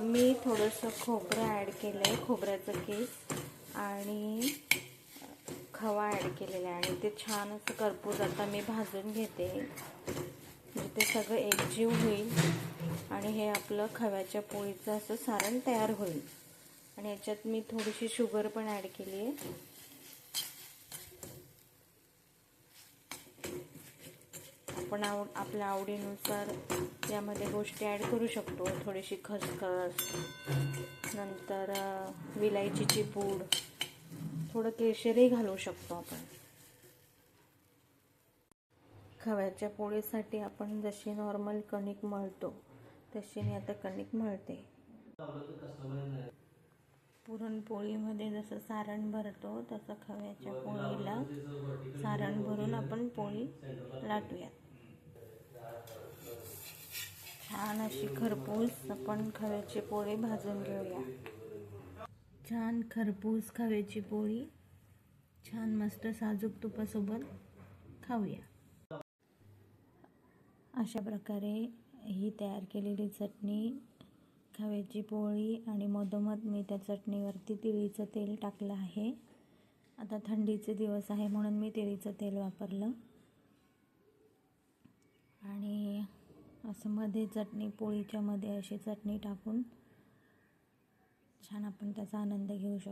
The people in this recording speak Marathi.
मी थोडंसं खोबरं ॲड केलं आहे खोबऱ्याचं केस आणि खवा ॲड केलेला आहे. आणि ते छान असं करपूस आता मी भाजून घेते. म्हणजे ते सगळं एकजीव होईल आणि हे आपलं खव्याच्या पोळीचं असं सारण तयार होईल. आणि याच्यात मी थोडीशी शुगर पण ॲड केली आहे. आपण आव आपल्या आवडीनुसार यामध्ये गोष्टी ॲड करू शकतो. थोडीशी खसखस नंतर विलायचीची पूड थोडं केशरही घालू शकतो आपण. खव्याच्या पोळीसाठी आपण जशी नॉर्मल कणिक मळतो तशी मी आता कणिक मळते. पुरणपोळीमध्ये जसं सारण भरतो तसं खव्याच्या पोळीला सारण भरून आपण पोळी लाटूयात. छान अशी खरपूस. आपण खव्याची पोळी भाजून घेऊया. छान खरपूस खव्याची पोळी. छान मस्त साजूक तुपासोबत खाऊया. अशा प्रकारे ही तयार केलेली चटणी खव्याची पोळी आणि मधोमध मी त्या चटणीवरती तिळीचं तेल टाकलं आहे. आता थंडीचे दिवस आहे म्हणून मी तिळीचं तेल वापरलं आणि असं मध्ये चटणी पोळीच्या मध्ये अशी चटणी टाकून छान आपण त्याचा आनंद घेऊ शकतो.